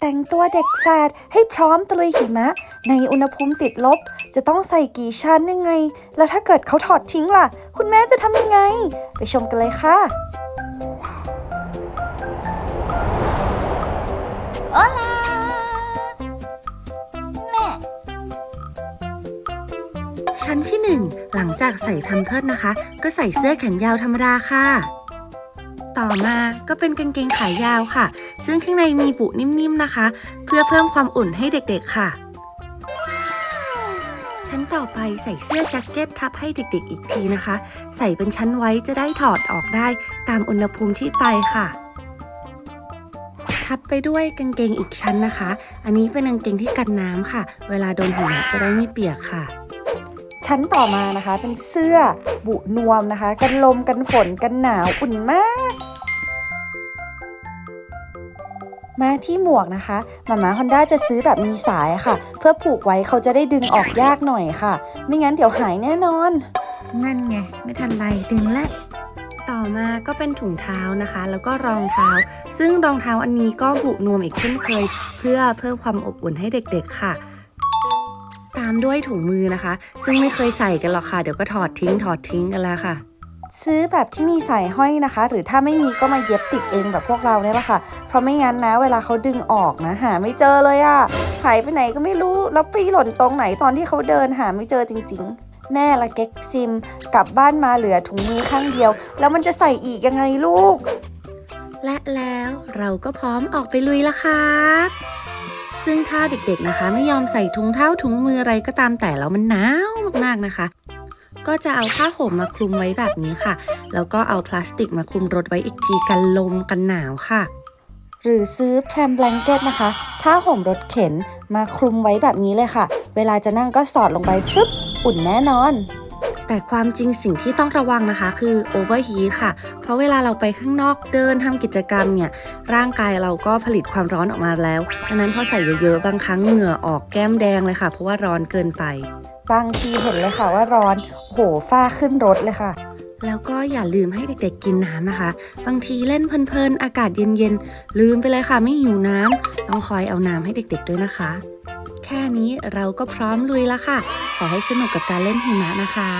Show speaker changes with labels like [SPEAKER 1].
[SPEAKER 1] แต่งตัวเด็กแฝดให้พร้อมตะลุยหิมะ ในอุณหภูมิติดลบ จะต้องใส่กี่ชั้นยังไง แล้วถ้าเกิดเขาถอดทิ้งล่ะ คุณแม่จะทำยังไง ไปชมกันเลยค่ะ
[SPEAKER 2] โอลาแม่
[SPEAKER 3] ชั้นที่1หลังจากใส่แพมเพิร์สนะคะ ก็ใส่เสื้อแขนยาวธรรมดาค่ะ ต่อมาก็เป็นกางเกงขายาวค่ะ ซึ่งข้างในมีปุนิ่มๆนะคะ เพื่อเพิ่มความอุ่นให้เด็กๆค่ะ ชั้นต่อไปใส่เสื้อแจ็คเก็ตทับให้เด็กๆอีกทีนะคะ ใส่เป็นชั้นไว้จะได้ถอดออกได้ตามอุณหภูมิที่ไปค่ะทับไปด้วยกางเกงอีกชั้นนะคะ อันนี้เป็นกางเกงที่กันน้ำค่ะ เวลาโดนหิมะจะได้ไม่เปียกค่ะ
[SPEAKER 1] ชั้นต่อมานะคะเป็นเสื้อบุนวมนะคะ กันลมกันฝนกันหนาวอุ่นมาก มาที่หมวกนะคะหมาหมาฮอนด้าจะซื้อแบบมีสายค่ะ เพื่อผูกไว้เขาจะได้ดึงออกยากหน่อยค่ะ ไม่งั้นเดี๋ยวหายแน่นอน
[SPEAKER 3] นั่นไง ไม่ทันไรดึงและต่อมาก็เป็นถุงเท้านะคะ แล้วก็รองเท้า ซึ่งรองเท้าอันนี้ก็บุนวมอีกเช่นเคย เพื่อเพิ่มความอบอุ่นให้เด็กๆค่ะ ตามด้วยถุงมือนะคะ ซึ่งไม่เคยใส่กันหรอกค่ะ เดี๋ยวก็ถอดทิ้งถอดทิ้งกันแล้วค่ะ
[SPEAKER 1] ซื้อแบบที่มีสายห้อยนะคะ หรือถ้าไม่มีก็มาเย็บติดเองแบบพวกเราเนี่ยแหละค่ะ เพราะไม่งั้นนะ เวลาเขาดึงออกนะหาไม่เจอเลยอะ่ะหายไปไหนก็ไม่รู้แล้วไปหล่นตรงไหนตอนที่เขาเดินหาไม่เจอจริง ๆ แม่ละเก๊กซิม กลับบ้านมาเหลือถุงมือข้างเดียว แล้วมันจะใส่อีกยังไงลูก
[SPEAKER 3] และแล้วเราก็พร้อมออกไปลุยละครับ ซึ่งถ้าเด็กๆนะคะ ไม่ยอมใส่ถุงเท้าถุงมืออะไรก็ตามแต่แล้วมันหนาวมากๆนะคะ ก็จะเอาผ้าห่มมาคลุมไว้แบบนี้ค่ะ แล้วก็เอาพลาสติกมาคลุมรถไว้อีกทีกันลมกันหนาวค่ะ
[SPEAKER 1] หรือซื้อแพรมแบงเก็ตนะคะ ผ้าห่มรถเข็นมาคลุมไว้แบบนี้เลยค่ะ เวลาจะนั่งก็สอดลงไปพรึบอุ่นแน่นอน
[SPEAKER 3] แต่ความจริงสิ่งที่ต้องระวังนะคะ คือโอเวอร์ฮีทค่ะ เพราะเวลาเราไปข้างนอกเดินทำกิจกรรมเนี่ย ร่างกายเราก็ผลิตความร้อนออกมาแล้ว ดังนั้นพอใส่เยอะๆ บางครั้งเหงื่อออกแก้มแดงเลยค่ะ เพราะว่าร้อนเกินไป
[SPEAKER 1] บางทีเห็นเลยค่ะว่าร้อนโหฝ้าขึ้นรถเลยค่ะ
[SPEAKER 3] แล้วก็อย่าลืมให้เด็กๆกินน้ำนะคะ บางทีเล่นเพลินๆ อากาศเย็นๆ ลืมไปเลยค่ะไม่หิวน้ำต้องคอยเอาน้ำให้เด็กๆด้วยนะคะ แค่นี้เราก็พร้อมลุยแล้วค่ะ ขอให้สนุกกับการเล่นหิมะนะคะ